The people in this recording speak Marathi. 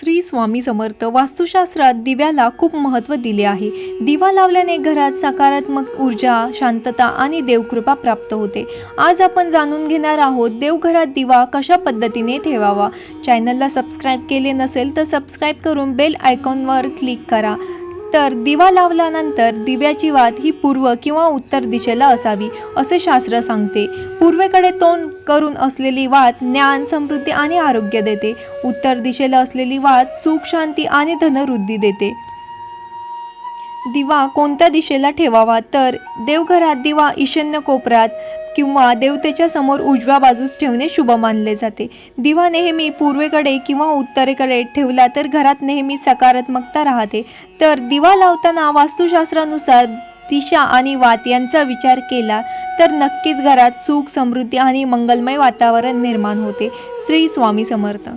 श्री स्वामी समर्थ वास्तुशास्त्रात दिव्याला खूप महत्त्व दिले आहे. दिवा लावल्याने घरात सकारात्मक ऊर्जा शांतता आणि देवकृपा प्राप्त होते. आज आपण जाणून घेणार आहोत देवघरात दिवा कशा पद्धतीने ठेवावा. चॅनलला सबस्क्राईब केले नसेल तर सबस्क्राईब करून बेल आयकॉनवर क्लिक करा. तर दिवा लावल्यानंतर दिव्याची वात ही पूर्व किंवा उत्तर दिशेला असावी असे शास्त्र सांगते. पूर्वेकडे तोंड करून असलेली वात ज्ञान समृद्धी आणि आरोग्य देते. उत्तर दिशेला असलेली वात सुख शांती आणि धनवृद्धी देते. दिवा कोणत्या दिशेला ठेवावा? तर देवघरात दिवा ईशान्य कोपऱ्यात किंवा देवतेच्या समोर उजव्या बाजूस ठेवणे शुभ मानले जाते. दिवा नेहमी पूर्वेकडे किंवा उत्तरेकडे ठेवला तर घरात नेहमी सकारात्मकता राहते. तर दिवा लावताना वास्तुशास्त्रानुसार दिशा आणि वात यांचा विचार केला तर नक्कीच घरात सुख समृद्धी आणि मंगलमय वातावरण निर्माण होते. श्री स्वामी समर्थ.